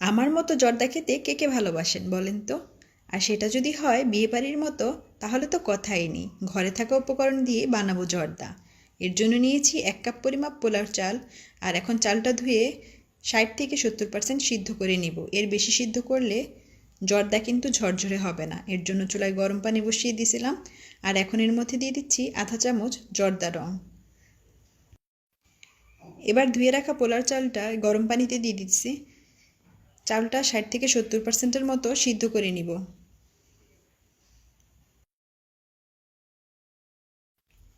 আমার মতো জর্দা খেতে কে কে ভালোবাসেন বলেন তো? আর সেটা যদি হয় বিয়েবাড়ির মতো, তাহলে তো কথাই নেই। ঘরে থাকা উপকরণ দিয়ে বানাবো জর্দা। এর জন্য নিয়েছি এক কাপ পরিমাপ পোলার চাল, আর এখন চালটা ধুয়ে ষাট থেকে সত্তর পার্সেন্ট সিদ্ধ করে নিব। এর বেশি সিদ্ধ করলে জর্দা কিন্তু ঝরঝরে হবে না। এর জন্য চুলায় গরম পানি বসিয়ে দিয়েছিলাম, আর এখন এর মধ্যে দিয়ে দিচ্ছি আধা চামচ জর্দা রং। এবার ধুয়ে রাখা পোলার চালটা গরম পানিতে দিয়ে দিচ্ছি। চালটা ষাট থেকে সত্তর পার্সেন্টের মতো সিদ্ধ করে নিব।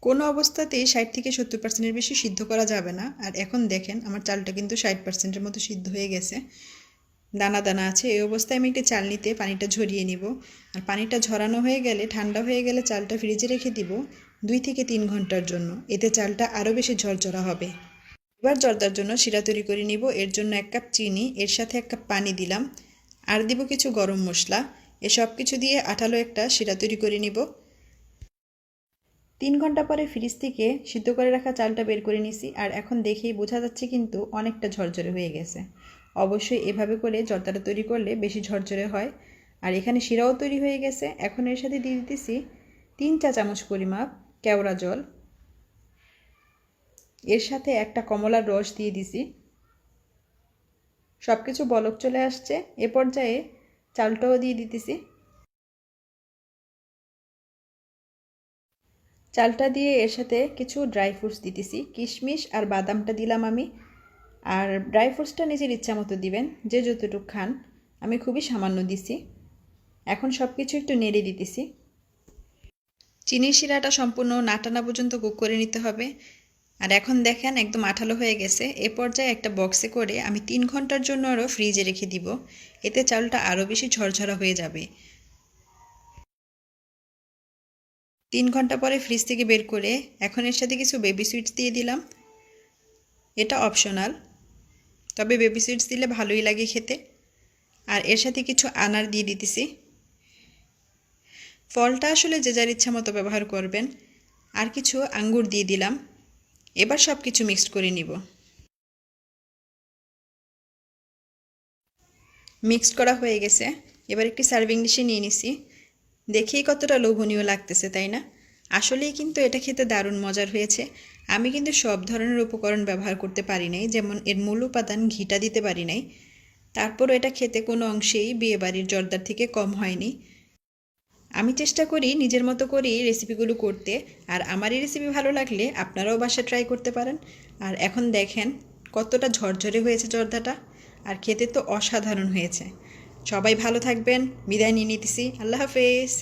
কোনো অবস্থাতেই ষাট থেকে সত্তর পার্সেন্টের বেশি সিদ্ধ করা যাবে না। আর এখন দেখেন, আমার চালটা কিন্তু ষাট পার্সেন্টের মতো সিদ্ধ হয়ে গেছে। দানা দানা আছে। এই অবস্থায় আমি একটি চালনিতে পানিটা ঝরিয়ে নিব। আর পানিটা ঝরানো হয়ে গেলে, ঠান্ডা হয়ে গেলে চালটা ফ্রিজে রেখে দিব দুই থেকে তিন ঘণ্টার জন্য। এতে চালটা আরও বেশি ঝরঝরা হবে। এবার জর্দার জন্য শিরা তৈরি করে নিব। এর জন্য এক কাপ চিনি, এর সাথে এক কাপ পানি দিলাম। আর দিব কিছু গরম মশলা। এসব কিছু দিয়ে আঠালো একটা শিরা তৈরি করে নিব। তিন ঘণ্টা পরে ফ্রিজ থেকে সিদ্ধ করে রাখা চালটা বের করে নিছি। আর এখন দেখেই বোঝা যাচ্ছে কিন্তু অনেকটা ঝরঝরে হয়ে গেছে। অবশ্যই এভাবে করে জর্দাটা তৈরি করলে বেশি ঝরঝরে হয়। আর এখানে শিরাও তৈরি হয়ে গেছে। এখন এর সাথে দিয়ে দিতেছি তিন চা চামচ পরিমাপ কেওড়া জল। এর সাথে একটা কমলার রস দিয়ে দিছি। সব কিছু বলক চলে আসছে। এ পর্যায়ে চালটাও দিয়ে দিতেছি। চালটা দিয়ে এর সাথে কিছু ড্রাই ফ্রুটস দিতেছি। কিশমিশ আর বাদামটা দিলাম আমি। আর ড্রাই ফ্রুটসটা নিজের ইচ্ছা মতো দিবেন, যে যতটুকু খান। আমি খুবই সামান্য দিছি। এখন সব কিছু একটু নেড়ে দিতেছি। চিনির শিরাটা সম্পূর্ণ নাটানা পর্যন্ত কুক করে নিতে হবে। আর এখন দেখেন একদম আঠালো হয়ে গেছে। এ পর্যায়ে একটা বক্সে করে আমি তিন ঘণ্টার জন্য আরও ফ্রিজে রেখে দিব। এতে চালটা আরও বেশি ঝরঝরা হয়ে যাবে। তিন ঘণ্টা পরে ফ্রিজ থেকে বের করে এখন এর সাথে কিছু বেবি সুইটস দিয়ে দিলাম। এটা অপশনাল তবে বেবি সুইটস দিলে ভালোই লাগে খেতে। আর এর সাথে কিছু আনার দিয়ে দিতেছি। ফলটা আসলে যে যার ইচ্ছা মতো ব্যবহার করবেন। আর কিছু আঙ্গুর দিয়ে দিলাম। এবার সব কিছু মিক্সড করে নিব। মিক্সড করা হয়ে গেছে। এবার একটি সার্ভিং ডিশে নিয়ে নিছি। দেখেই কতটা লোভনীয় লাগতেছে, তাই না? আসলেই কিন্তু এটা খেতে দারুণ মজার হয়েছে। আমি কিন্তু সব ধরনের উপকরণ ব্যবহার করতে পারি নাই, যেমন এর মূল উপাদান ঘিটা দিতে পারি নাই। তারপরও এটা খেতে কোনো অংশেই বিয়েবাড়ির জর্দার থেকে কম হয়নি। আমি চেষ্টা করি নিজের মতো করেই রেসিপিগুলো করতে, আর আমার এই রেসিপি ভালো লাগলে আপনারাও বাসা ট্রাই করতে পারেন। আর এখন দেখেন কতটা ঝরঝরে হয়েছে জর্দাটা, আর খেতে তো অসাধারণ হয়েছে। সবাই ভালো থাকবেন, বিদায় নিয়ে নিতেছি। আল্লাহ হাফেজ।